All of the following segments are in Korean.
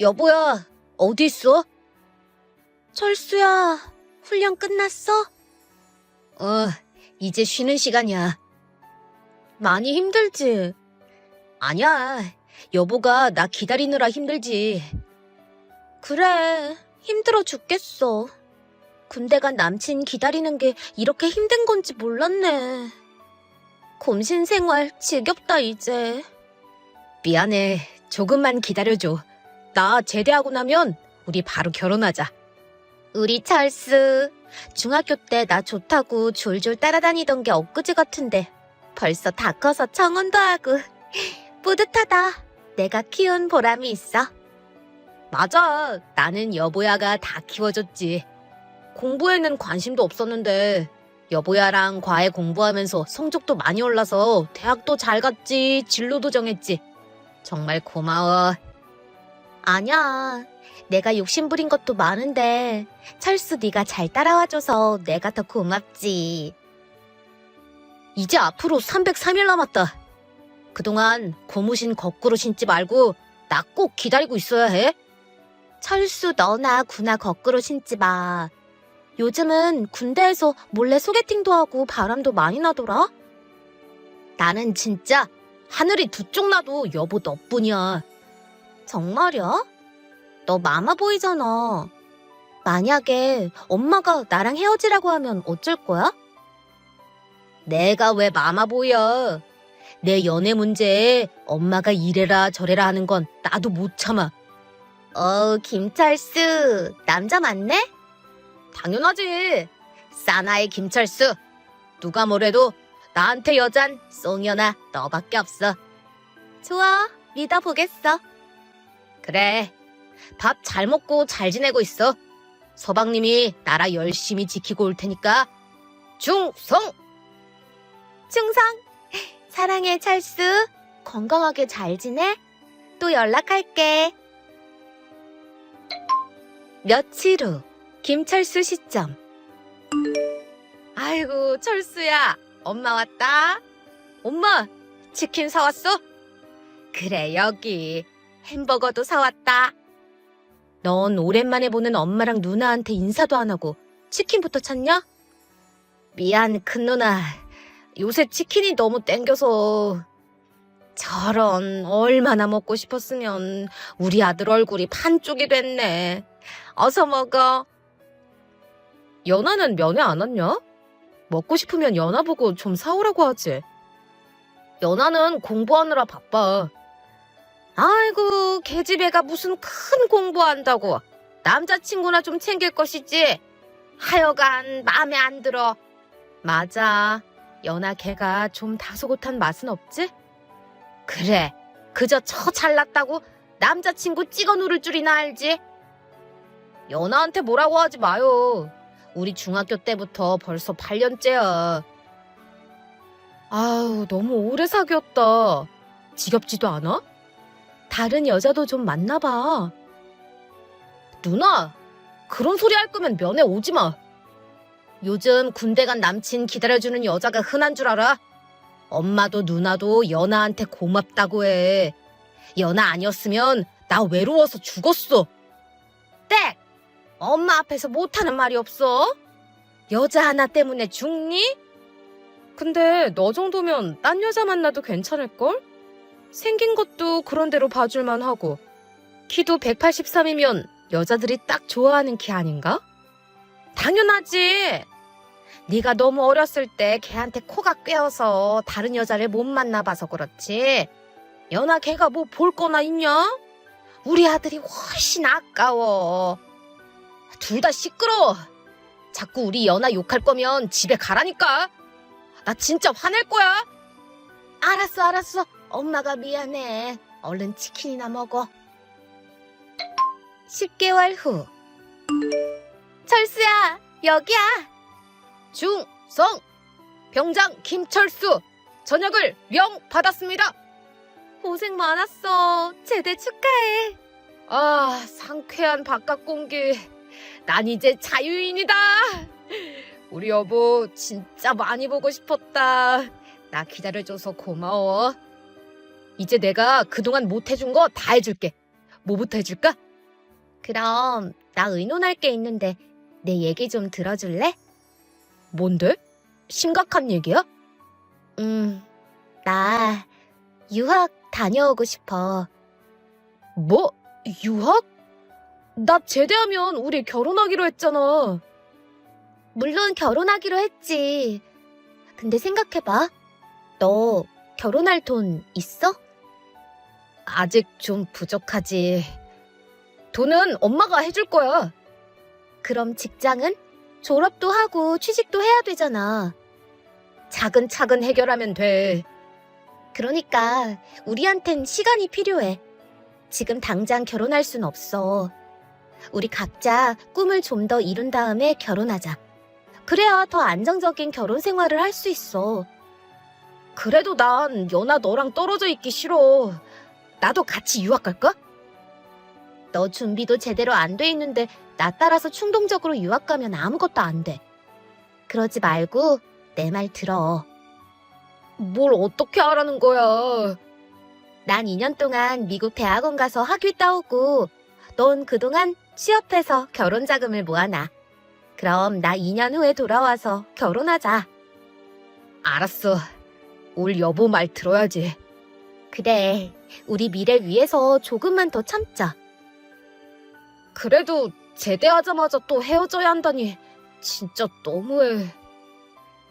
여보야, 어디 있어? 철수야, 훈련 끝났어? 어, 이제 쉬는 시간이야. 많이 힘들지? 아니야. 여보가 나 기다리느라 힘들지. 그래, 힘들어 죽겠어. 군대 간 남친 기다리는 게 이렇게 힘든 건지 몰랐네. 곰신 생활 지겹다, 이제. 미안해. 조금만 기다려줘. 나 제대하고 나면 우리 바로 결혼하자. 우리 철수. 중학교 때 나 좋다고 졸졸 따라다니던 게 엊그제 같은데 벌써 다 커서 청혼도 하고 뿌듯하다. 내가 키운 보람이 있어. 맞아. 나는 여보야가 다 키워줬지. 공부에는 관심도 없었는데 여보야랑 과외 공부하면서 성적도 많이 올라서 대학도 잘 갔지, 진로도 정했지. 정말 고마워. 아니야. 내가 욕심부린 것도 많은데 철수 네가 잘 따라와줘서 내가 더 고맙지. 이제 앞으로 303일 남았다. 그동안 고무신 거꾸로 신지 말고 나 꼭 기다리고 있어야 해. 철수 너나 구나 거꾸로 신지 마. 요즘은 군대에서 몰래 소개팅도 하고 바람도 많이 나더라. 나는 진짜 하늘이 두 쪽 나도 여보 너뿐이야. 정말이야? 너 마마 보이잖아. 만약에 엄마가 나랑 헤어지라고 하면 어쩔 거야? 내가 왜 마마보이야? 내 연애 문제에 엄마가 이래라 저래라 하는 건 나도 못 참아. 어, 김철수. 남자 맞네? 당연하지. 사나이 김철수. 누가 뭐래도 나한테 여잔 송연아 너밖에 없어. 좋아. 믿어보겠어. 그래. 밥 잘 먹고 잘 지내고 있어. 서방님이 나라 열심히 지키고 올 테니까 충성! 충성! 사랑해, 찰수. 건강하게 잘 지내? 또 연락할게. 며칠 후, 김철수 시점. 아이고, 철수야. 엄마 왔다. 엄마, 치킨 사왔어? 그래, 여기. 햄버거도 사왔다. 넌 오랜만에 보는 엄마랑 누나한테 인사도 안 하고 치킨부터 찾냐? 미안, 큰 누나. 요새 치킨이 너무 땡겨서. 저런, 얼마나 먹고 싶었으면 우리 아들 얼굴이 반쪽이 됐네. 어서 먹어. 연아는 면회 안 왔냐? 먹고 싶으면 연아 보고 좀 사오라고 하지. 연아는 공부하느라 바빠. 아이고, 계집애가 무슨 큰 공부한다고. 남자친구나 좀 챙길 것이지. 하여간 마음에 안 들어. 맞아. 연아 걔가 좀 다소곳한 맛은 없지? 그래. 그저 처 잘났다고 남자친구 찍어 누를 줄이나 알지? 연아한테 뭐라고 하지 마요. 우리 중학교 때부터 벌써 8년째야. 아우, 너무 오래 사귀었다. 지겹지도 않아? 다른 여자도 좀 만나봐. 누나, 그런 소리 할 거면 면회 오지 마. 요즘 군대 간 남친 기다려주는 여자가 흔한 줄 알아? 엄마도 누나도 연아한테 고맙다고 해. 연아 아니었으면 나 외로워서 죽었어. 땡! 엄마 앞에서 못하는 말이 없어. 여자 하나 때문에 죽니? 근데 너 정도면 딴 여자 만나도 괜찮을걸? 생긴 것도 그런 대로 봐줄만 하고 키도 183이면 여자들이 딱 좋아하는 키 아닌가? 당연하지. 네가 너무 어렸을 때 걔한테 코가 꿰어서 다른 여자를 못 만나봐서 그렇지. 연아 걔가 뭐 볼 거나 있냐? 우리 아들이 훨씬 아까워. 둘 다 시끄러워. 자꾸 우리 연아 욕할 거면 집에 가라니까. 나 진짜 화낼 거야. 알았어, 알았어. 엄마가 미안해. 얼른 치킨이나 먹어. 10개월 후. 철수야, 여기야. 중성 병장 김철수 전역을 명 받았습니다. 고생 많았어. 제대 축하해. 아, 상쾌한 바깥 공기. 난 이제 자유인이다. 우리 여보 진짜 많이 보고 싶었다. 나 기다려줘서 고마워. 이제 내가 그동안 못 해준 거 다 해줄게. 뭐부터 해줄까? 그럼 나 의논할 게 있는데 내 얘기 좀 들어줄래? 뭔데? 심각한 얘기야? 음, 나 유학 다녀오고 싶어. 뭐? 유학? 나 제대하면 우리 결혼하기로 했잖아. 물론 결혼하기로 했지. 근데 생각해봐. 너 결혼할 돈 있어? 아직 좀 부족하지. 돈은 엄마가 해줄 거야. 그럼 직장은? 졸업도 하고 취직도 해야 되잖아. 차근차근 해결하면 돼. 그러니까 우리한텐 시간이 필요해. 지금 당장 결혼할 순 없어. 우리 각자 꿈을 좀 더 이룬 다음에 결혼하자. 그래야 더 안정적인 결혼 생활을 할 수 있어. 그래도 난 연아 너랑 떨어져 있기 싫어. 나도 같이 유학 갈까? 너 준비도 제대로 안 돼 있는데 나 따라서 충동적으로 유학 가면 아무것도 안 돼. 그러지 말고 내 말 들어. 뭘 어떻게 하라는 거야? 난 2년 동안 미국 대학원 가서 학위 따오고 넌 그동안 취업해서 결혼 자금을 모아놔. 그럼 나 2년 후에 돌아와서 결혼하자. 알았어. 올 여보 말 들어야지. 그래. 우리 미래 위해서 조금만 더 참자. 그래도 제대하자마자 또 헤어져야 한다니 진짜 너무해.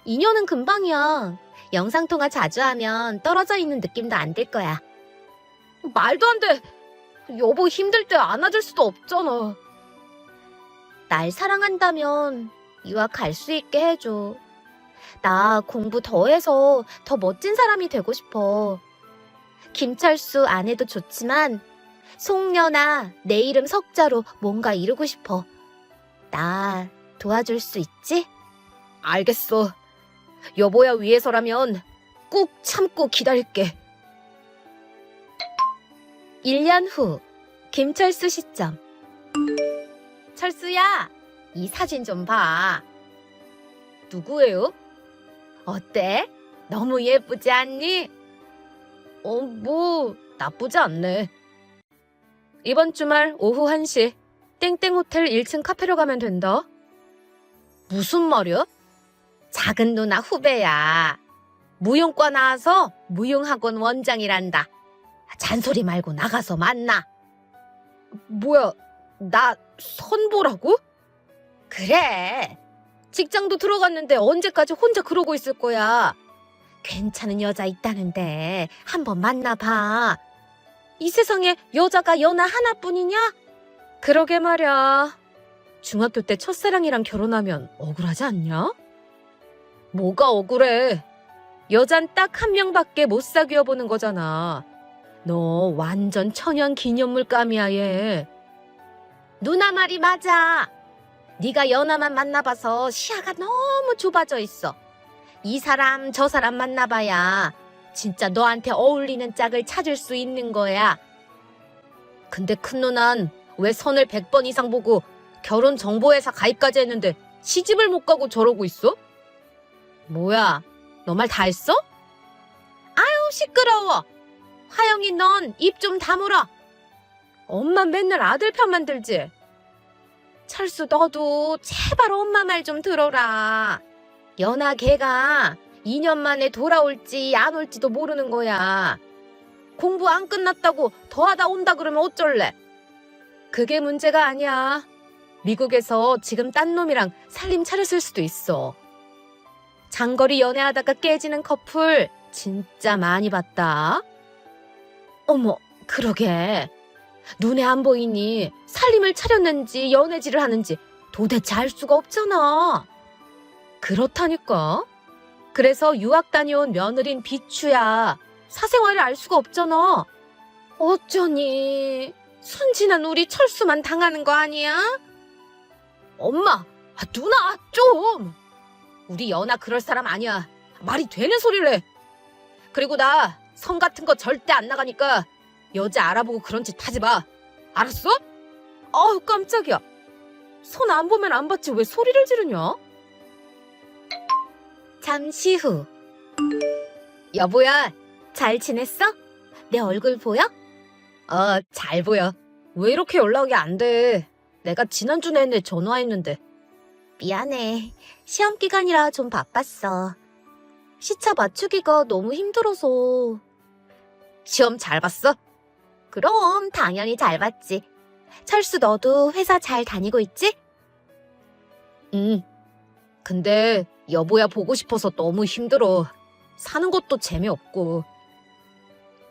2년은 금방이야. 영상통화 자주 하면 떨어져 있는 느낌도 안 들 거야. 말도 안 돼. 여보 힘들 때 안아줄 수도 없잖아. 날 사랑한다면 유학 갈 수 있게 해줘. 나 공부 더 해서 더 멋진 사람이 되고 싶어. 김철수 안 해도 좋지만 송년아 내 이름 석자로 뭔가 이루고 싶어. 나 도와줄 수 있지? 알겠어. 여보야 위해서라면 꼭 참고 기다릴게. 1년 후 김철수 시점 철수야 이 사진 좀 봐. 누구예요? 어때? 너무 예쁘지 않니? 어, 뭐 나쁘지 않네. 이번 주말 오후 1시 땡땡 호텔 1층 카페로 가면 된다. 무슨 말이야? 작은 누나 후배야. 무용과 나와서 무용학원 원장이란다. 잔소리 말고 나가서 만나. 뭐야, 나 선보라고? 그래. 직장도 들어갔는데 언제까지 혼자 그러고 있을 거야. 괜찮은 여자 있다는데 한번 만나봐. 이 세상에 여자가 연하 하나뿐이냐? 그러게 말야. 중학교 때 첫사랑이랑 결혼하면 억울하지 않냐? 뭐가 억울해? 여잔 딱 한 명밖에 못 사귀어 보는 거잖아. 너 완전 천연 기념물 감이야 얘. 누나 말이 맞아. 네가 연하만 만나봐서 시야가 너무 좁아져 있어. 이 사람 저 사람 만나봐야 진짜 너한테 어울리는 짝을 찾을 수 있는 거야. 근데 큰 누난 왜 선을 100번 이상 보고 결혼 정보회사 가입까지 했는데 시집을 못 가고 저러고 있어? 뭐야, 너 말 다 했어? 아유, 시끄러워. 화영이 넌 입 좀 다물어. 엄마 맨날 아들 편만 들지? 철수 너도 제발 엄마 말 좀 들어라. 연하 걔가 2년 만에 돌아올지 안 올지도 모르는 거야. 공부 안 끝났다고 더 하다 온다 그러면 어쩔래? 그게 문제가 아니야. 미국에서 지금 딴 놈이랑 살림 차렸을 수도 있어. 장거리 연애하다가 깨지는 커플 진짜 많이 봤다. 어머, 그러게. 눈에 안 보이니 살림을 차렸는지 연애질을 하는지 도대체 알 수가 없잖아. 그렇다니까. 그래서 유학 다녀온 며느린 비추야. 사생활을 알 수가 없잖아. 어쩌니. 순진한 우리 철수만 당하는 거 아니야? 엄마, 아, 누나, 좀! 우리 연아 그럴 사람 아니야. 말이 되는 소리를 해. 그리고 나 성 같은 거 절대 안 나가니까 여자 알아보고 그런 짓 하지 마. 알았어? 아우 깜짝이야. 손 안 보면 안 봤지 왜 소리를 지르냐? 잠시 후. 여보야, 잘 지냈어? 내 얼굴 보여? 어, 잘 보여. 왜 이렇게 연락이 안 돼? 내가 지난주 내내 전화했는데. 미안해. 시험 기간이라 좀 바빴어. 시차 맞추기가 너무 힘들어서. 시험 잘 봤어? 그럼 당연히 잘 봤지. 철수 너도 회사 잘 다니고 있지? 응. 근데 여보야 보고 싶어서 너무 힘들어. 사는 것도 재미없고.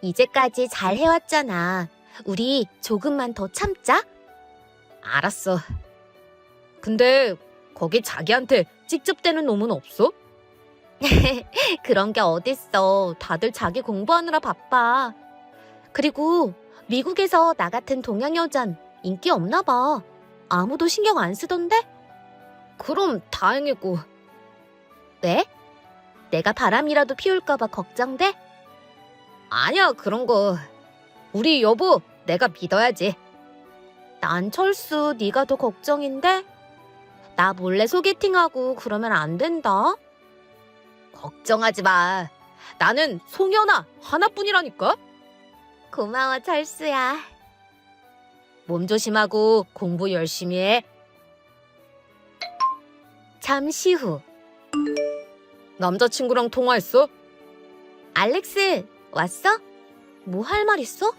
이제까지 잘 해왔잖아. 우리 조금만 더 참자. 알았어. 근데 거기 자기한테 찍접대는 놈은 없어? 그런 게 어딨어. 다들 자기 공부하느라 바빠. 그리고 미국에서 나 같은 동양 여잔 인기 없나 봐. 아무도 신경 안 쓰던데? 그럼 다행이고. 왜? 내가 바람이라도 피울까봐 걱정돼? 아니야, 그런 거. 우리 여보, 내가 믿어야지. 난 철수 네가 더 걱정인데? 나 몰래 소개팅하고 그러면 안 된다. 걱정하지 마. 나는 송연아 하나뿐이라니까. 고마워 철수야. 몸 조심하고 공부 열심히 해. 잠시 후 남자친구랑 통화했어? 알렉스 왔어? 뭐 할 말 있어?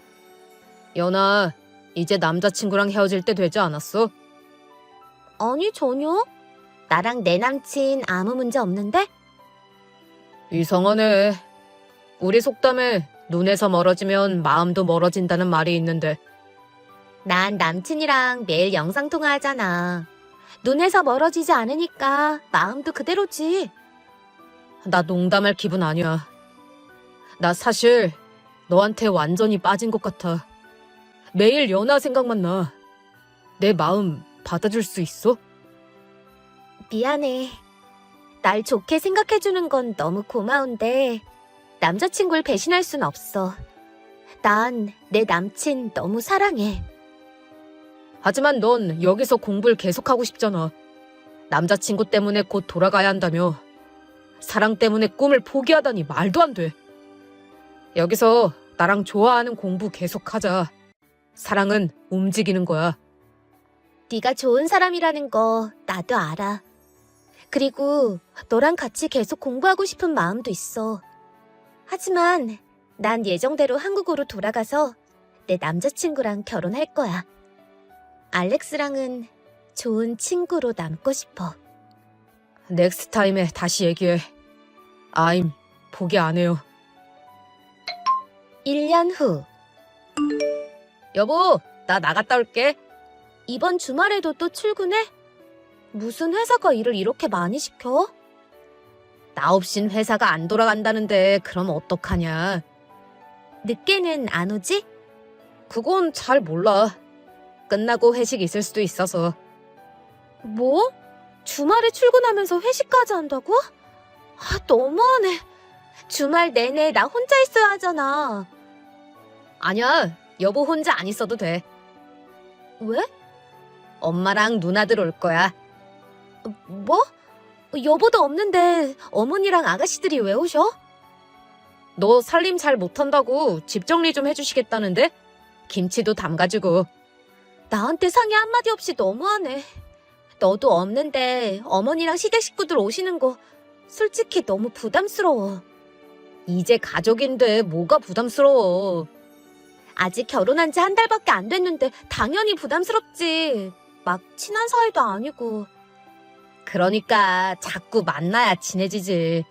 연아, 이제 남자친구랑 헤어질 때 되지 않았어? 아니 전혀. 나랑 내 남친 아무 문제 없는데? 이상하네. 우리 속담에 눈에서 멀어지면 마음도 멀어진다는 말이 있는데 난 남친이랑 매일 영상통화하잖아. 눈에서 멀어지지 않으니까 마음도 그대로지. 나 농담할 기분 아니야. 나 사실 너한테 완전히 빠진 것 같아. 매일 연하 생각만 나. 내 마음 받아줄 수 있어? 미안해. 날 좋게 생각해주는 건 너무 고마운데 남자친구를 배신할 순 없어. 난 내 남친 너무 사랑해. 하지만 넌 여기서 공부를 계속하고 싶잖아. 남자친구 때문에 곧 돌아가야 한다며. 사랑 때문에 꿈을 포기하다니 말도 안 돼. 여기서 나랑 좋아하는 공부 계속하자. 사랑은 움직이는 거야. 네가 좋은 사람이라는 거 나도 알아. 그리고 너랑 같이 계속 공부하고 싶은 마음도 있어. 하지만 난 예정대로 한국으로 돌아가서 내 남자친구랑 결혼할 거야. 알렉스랑은 좋은 친구로 남고 싶어. 넥스트 타임에 다시 얘기해. 아임, 포기 안 해요. 1년 후 여보, 나 나갔다 올게. 이번 주말에도 또 출근해? 무슨 회사가 일을 이렇게 많이 시켜? 나 없인 회사가 안 돌아간다는데 그럼 어떡하냐. 늦게는 안 오지? 그건 잘 몰라. 끝나고 회식 있을 수도 있어서. 뭐? 주말에 출근하면서 회식까지 한다고? 아, 너무하네. 주말 내내 나 혼자 있어야 하잖아. 아니야, 여보 혼자 안 있어도 돼. 왜? 엄마랑 누나들 올 거야. 뭐? 여보도 없는데 어머니랑 아가씨들이 왜 오셔? 너 살림 잘 못한다고 집 정리 좀 해주시겠다는데? 김치도 담가주고. 나한테 상의 한마디 없이 너무하네. 너도 없는데 어머니랑 시댁 식구들 오시는 거 솔직히 너무 부담스러워. 이제 가족인데 뭐가 부담스러워. 아직 결혼한 지 한 달밖에 안 됐는데 당연히 부담스럽지. 막 친한 사이도 아니고. 그러니까 자꾸 만나야 친해지지.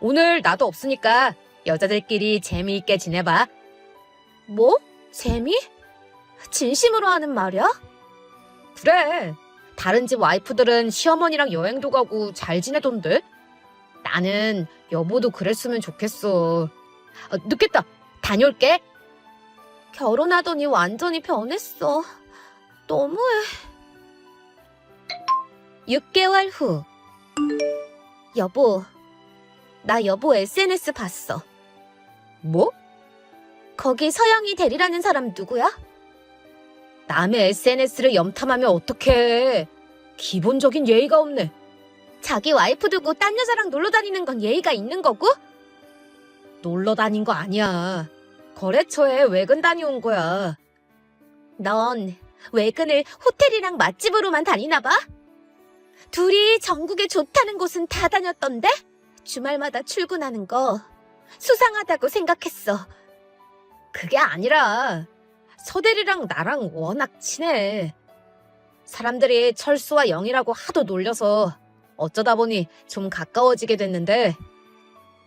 오늘 나도 없으니까 여자들끼리 재미있게 지내봐. 뭐? 재미? 진심으로 하는 말이야? 그래. 다른 집 와이프들은 시어머니랑 여행도 가고 잘 지내던데? 나는 여보도 그랬으면 좋겠어. 어, 늦겠다. 다녀올게. 결혼하더니 완전히 변했어. 너무해. 6개월 후. 여보, 나 여보 SNS 봤어. 뭐? 거기 서영이 대리라는 사람 누구야? 남의 SNS를 염탐하면 어떡해. 기본적인 예의가 없네. 자기 와이프 두고 딴 여자랑 놀러 다니는 건 예의가 있는 거고? 놀러 다닌 거 아니야. 거래처에 외근 다녀온 거야. 넌 외근을 호텔이랑 맛집으로만 다니나 봐? 둘이 전국에 좋다는 곳은 다 다녔던데? 주말마다 출근하는 거 수상하다고 생각했어. 그게 아니라 서대리랑 나랑 워낙 친해. 사람들이 철수와 영이라고 하도 놀려서 어쩌다 보니 좀 가까워지게 됐는데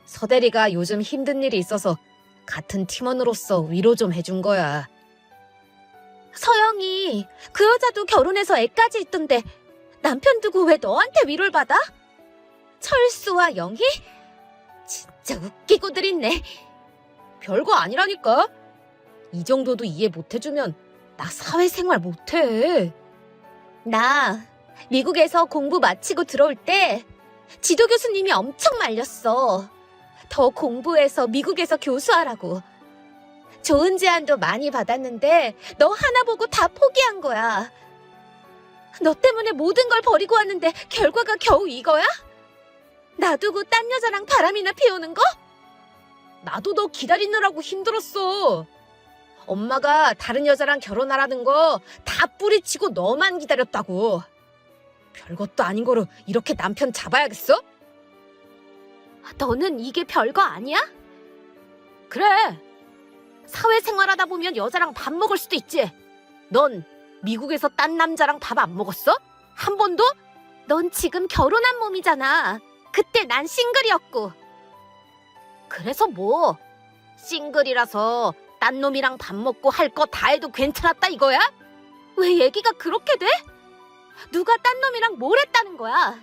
서대리가 요즘 힘든 일이 있어서 같은 팀원으로서 위로 좀 해준 거야. 서영이 그 여자도 결혼해서 애까지 있던데 남편 두고 왜 너한테 위로를 받아? 철수와 영희? 진짜 웃기고들 있네. 별거 아니라니까. 이 정도도 이해 못 해주면 나 사회생활 못해. 나 미국에서 공부 마치고 들어올 때 지도 교수님이 엄청 말렸어. 더 공부해서 미국에서 교수하라고. 좋은 제안도 많이 받았는데 너 하나 보고 다 포기한 거야. 너 때문에 모든 걸 버리고 왔는데 결과가 겨우 이거야? 놔두고 딴 여자랑 바람이나 피우는 거? 나도 너 기다리느라고 힘들었어. 엄마가 다른 여자랑 결혼하라는 거 다 뿌리치고 너만 기다렸다고. 별것도 아닌 거로 이렇게 남편 잡아야겠어? 너는 이게 별거 아니야? 그래. 사회생활 하다 보면 여자랑 밥 먹을 수도 있지. 넌 미국에서 딴 남자랑 밥 안 먹었어? 한 번도? 넌 지금 결혼한 몸이잖아. 그때 난 싱글이었고. 그래서 뭐? 싱글이라서 딴 놈이랑 밥 먹고 할 거 다 해도 괜찮았다 이거야? 왜 얘기가 그렇게 돼? 누가 딴 놈이랑 뭘 했다는 거야?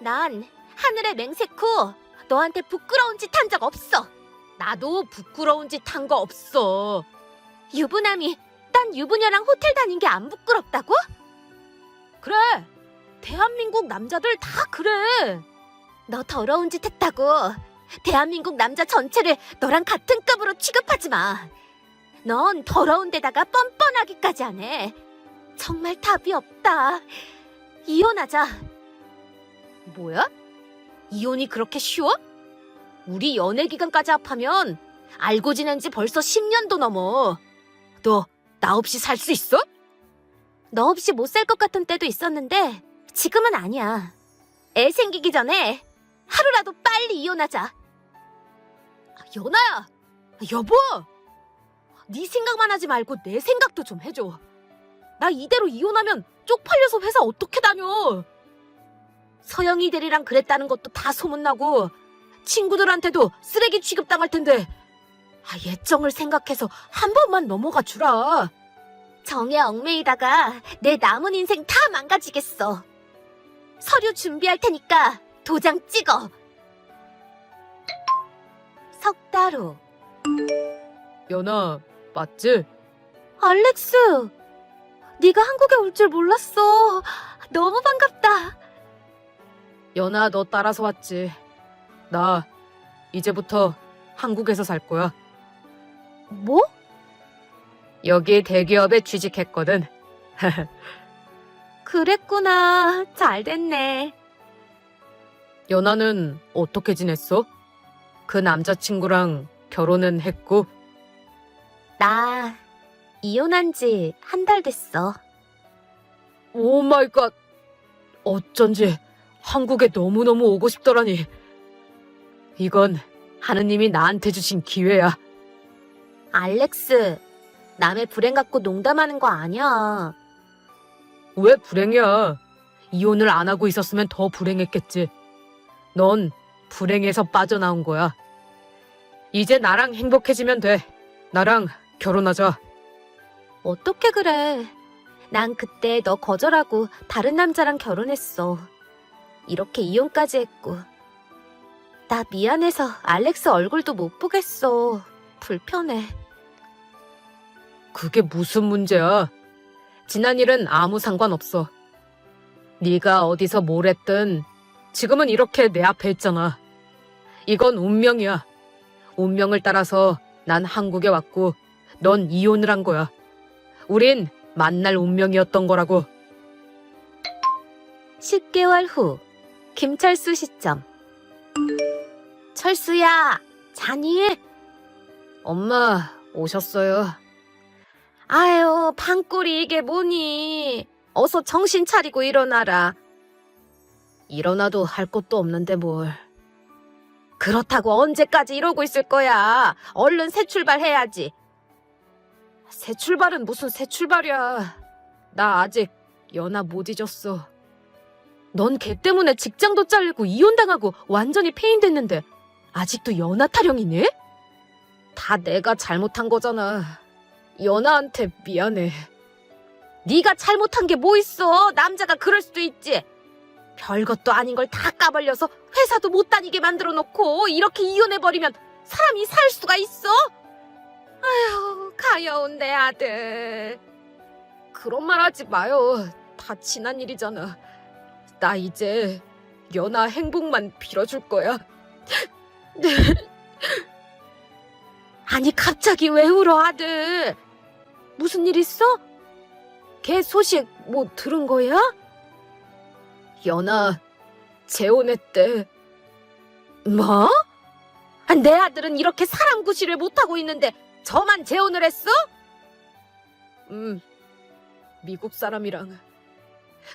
난 하늘에 맹세코 너한테 부끄러운 짓 한 적 없어. 나도 부끄러운 짓 한 거 없어. 유부남이 딴 유부녀랑 호텔 다닌 게 안 부끄럽다고? 그래. 대한민국 남자들 다 그래. 너 더러운 짓 했다고. 대한민국 남자 전체를 너랑 같은 급으로 취급하지 마. 넌 더러운 데다가 뻔뻔하기까지 하네. 정말 답이 없다. 이혼하자. 뭐야? 이혼이 그렇게 쉬워? 우리 연애 기간까지 합하면 알고 지낸 지 벌써 10년도 넘어. 너 나 없이 살 수 있어? 너 없이 못 살 것 같은 때도 있었는데 지금은 아니야. 애 생기기 전에 하루라도 빨리 이혼하자. 연아야, 여보. 네 생각만 하지 말고 내 생각도 좀 해줘. 나 이대로 이혼하면 쪽팔려서 회사 어떻게 다녀? 서영이 대리랑 그랬다는 것도 다 소문나고 친구들한테도 쓰레기 취급당할 텐데 아, 예정을 생각해서 한 번만 넘어가 주라. 정에 얽매이다가 내 남은 인생 다 망가지겠어. 서류 준비할 테니까 도장 찍어. 석달 후. 연아, 맞지? 알렉스, 네가 한국에 올 줄 몰랐어. 너무 반갑다. 연아, 너 따라서 왔지. 나 이제부터 한국에서 살 거야. 뭐? 여기 대기업에 취직했거든. 그랬구나. 잘 됐네. 연아는 어떻게 지냈어? 그 남자친구랑 결혼은 했고, 나 이혼한 지 한 달 됐어. 오 마이 갓. 어쩐지 한국에 너무너무 오고 싶더라니. 이건 하느님이 나한테 주신 기회야. 알렉스, 남의 불행 갖고 농담하는 거 아니야. 왜 불행이야? 이혼을 안 하고 있었으면 더 불행했겠지. 넌 불행에서 빠져나온 거야. 이제 나랑 행복해지면 돼. 나랑 결혼하자. 어떻게 그래? 난 그때 너 거절하고 다른 남자랑 결혼했어. 이렇게 이혼까지 했고. 나 미안해서 알렉스 얼굴도 못 보겠어. 불편해. 그게 무슨 문제야? 지난 일은 아무 상관없어. 네가 어디서 뭘 했든 지금은 이렇게 내 앞에 있잖아. 이건 운명이야. 운명을 따라서 난 한국에 왔고 넌 이혼을 한 거야. 우린 만날 운명이었던 거라고. 10개월 후, 김철수 시점. 철수야, 자니? 엄마 오셨어요. 아유, 방꼬리 이게 뭐니? 어서 정신 차리고 일어나라. 일어나도 할 것도 없는데 뭘. 그렇다고 언제까지 이러고 있을 거야? 얼른 새 출발해야지. 새 출발은 무슨 새 출발이야. 나 아직 연하 못 잊었어. 넌 걔 때문에 직장도 잘리고 이혼당하고 완전히 폐인됐는데 아직도 연하 타령이니? 다 내가 잘못한 거잖아. 연하한테 미안해. 네가 잘못한 게 뭐 있어? 남자가 그럴 수도 있지. 별것도 아닌 걸 다 까발려서 회사도 못 다니게 만들어 놓고 이렇게 이혼해 버리면 사람이 살 수가 있어? 아휴, 가여운 내 아들. 그런 말 하지 마요. 다 지난 일이잖아. 나 이제 연하 행복만 빌어줄 거야. 아니 갑자기 왜 울어 아들? 무슨 일 있어? 걔 소식 뭐 들은 거야? 연하 재혼했대. 뭐? 아, 내 아들은 이렇게 사람 구실을 못하고 있는데 저만 재혼을 했어? 음, 미국 사람이랑.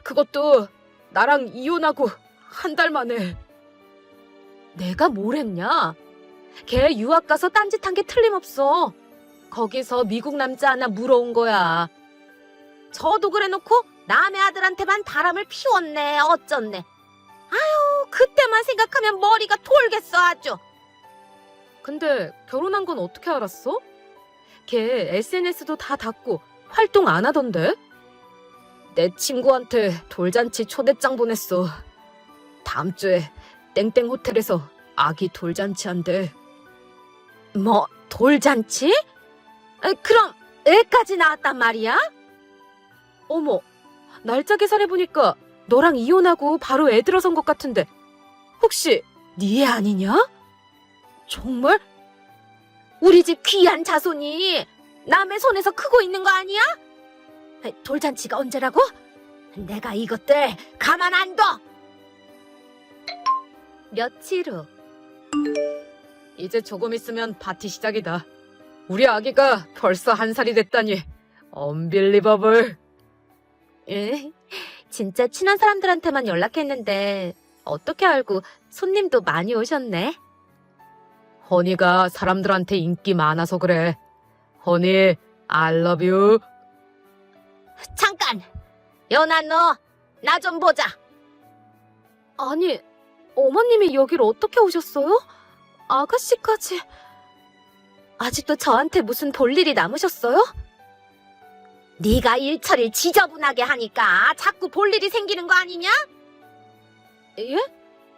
그것도 나랑 이혼하고 한 달 만에. 내가 뭘 했냐? 걔 유학 가서 딴짓한 게 틀림없어. 거기서 미국 남자 하나 물어온 거야. 저도 그래놓고 남의 아들 한테만 바람을 피웠네 어쩌네. 아유 그때만 생각하면 머리가 돌겠어 아주. 근데 결혼한 건 어떻게 알았어? 걔 SNS도 다 닫고 활동 안 하던데? 내 친구한테 돌잔치 초대장 보냈어. 다음 주에 땡땡 호텔에서 아기 돌잔치 한대. 뭐 돌잔치? 에, 그럼 애까지 나왔단 말이야? 어머, 날짜 계산해 보니까 너랑 이혼하고 바로 애 들어선 것 같은데 혹시 네애 아니냐? 정말? 우리 집 귀한 자손이 남의 손에서 크고 있는 거 아니야? 에, 돌잔치가 언제라고? 내가 이것들 가만 안 둬! 며칠 후 이제 조금 있으면 파티 시작이다. 우리 아기가 벌써 한 살이 됐다니. 언빌리버블. 에? 진짜 친한 사람들한테만 연락했는데 어떻게 알고 손님도 많이 오셨네? 허니가 사람들한테 인기 많아서 그래. 허니, I love you. 잠깐! 연아 너, 나 좀 보자. 아니, 어머님이 여기를 어떻게 오셨어요? 아가씨까지. 아직도 저한테 무슨 볼 일이 남으셨어요? 네가 일처리를 지저분하게 하니까 자꾸 볼 일이 생기는 거 아니냐? 예?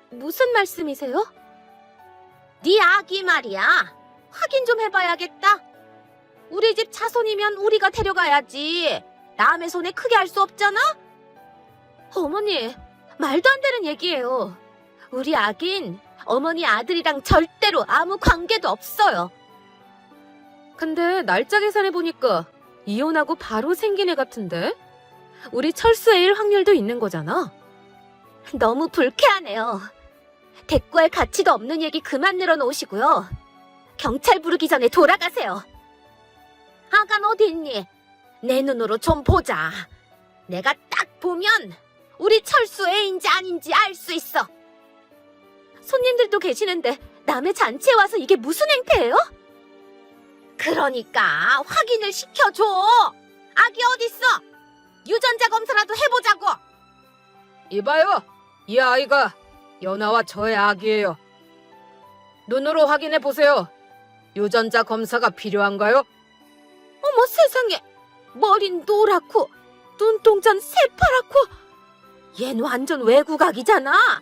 무슨 말씀이세요? 네 아기 말이야. 확인 좀 해봐야겠다. 우리 집 자손이면 우리가 데려가야지. 남의 손에 크게 할 수 없잖아? 어머니, 말도 안 되는 얘기예요. 우리 아긴 어머니 아들이랑 절대로 아무 관계도 없어요. 근데 날짜 계산해 보니까 이혼하고 바로 생긴 애 같은데? 우리 철수애일 확률도 있는 거잖아. 너무 불쾌하네요. 대꾸할 가치도 없는 얘기 그만 늘어놓으시고요. 경찰 부르기 전에 돌아가세요. 아간 어디 있니? 내 눈으로 좀 보자. 내가 딱 보면 우리 철수 애인지 아닌지 알 수 있어. 손님들도 계시는데 남의 잔치에 와서 이게 무슨 행태예요? 그러니까 확인을 시켜줘. 아기 어딨어? 유전자 검사라도 해보자고. 이봐요. 이 아이가 연하와 저의 아기예요. 눈으로 확인해 보세요. 유전자 검사가 필요한가요? 어머 세상에 머린 노랗고 눈동자는 새파랗고 얜 완전 외국악이잖아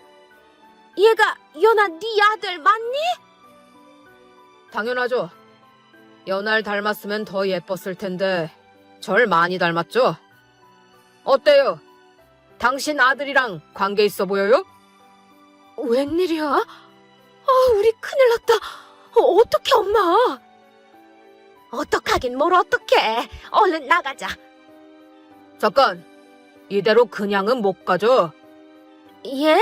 얘가 연아 네 아들 맞니? 당연하죠. 연하를 닮았으면 더 예뻤을 텐데 절 많이 닮았죠? 어때요? 당신 아들이랑 관계 있어 보여요? 웬일이야? 아 우리 큰일 났다 어, 어떡해 엄마 어떡하긴 뭘 어떡해 얼른 나가자 잠깐. 이대로 그냥은 못 가죠. 예?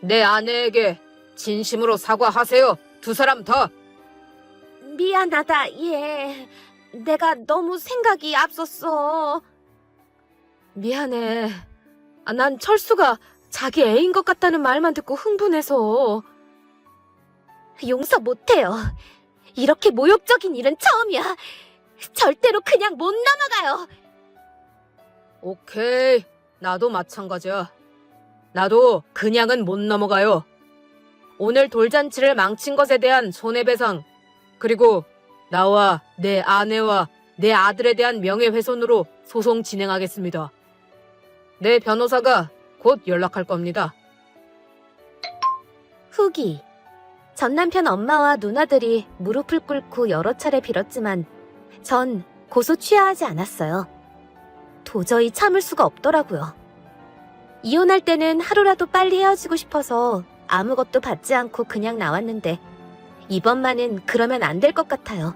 내 아내에게 진심으로 사과하세요. 두 사람 다. 미안하다 예 내가 너무 생각이 앞섰어. 미안해. 아, 난 철수가 자기 애인 것 같다는 말만 듣고 흥분해서. 용서 못해요. 이렇게 모욕적인 일은 처음이야. 절대로 그냥 못 넘어가요. 오케이. 나도 마찬가지야. 나도 그냥은 못 넘어가요. 오늘 돌잔치를 망친 것에 대한 손해배상, 그리고 나와 내 아내와 내 아들에 대한 명예훼손으로 소송 진행하겠습니다. 내 변호사가 곧 연락할 겁니다. 후기. 전 남편 엄마와 누나들이 무릎을 꿇고 여러 차례 빌었지만 전 고소 취하하지 않았어요. 도저히 참을 수가 없더라고요. 이혼할 때는 하루라도 빨리 헤어지고 싶어서 아무것도 받지 않고 그냥 나왔는데 이번만은 그러면 안 될 것 같아요.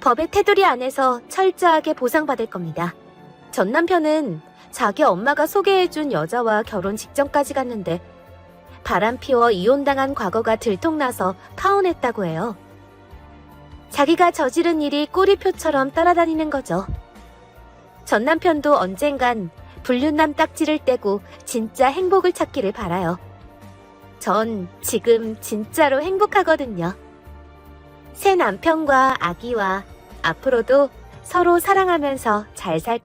법의 테두리 안에서 철저하게 보상받을 겁니다. 전 남편은 자기 엄마가 소개해준 여자와 결혼 직전까지 갔는데 바람 피워 이혼당한 과거가 들통나서 파혼했다고 해요. 자기가 저지른 일이 꼬리표처럼 따라다니는 거죠. 전 남편도 언젠간 불륜남 딱지를 떼고 진짜 행복을 찾기를 바라요. 전 지금 진짜로 행복하거든요. 새 남편과 아기와 앞으로도 서로 사랑하면서 잘 살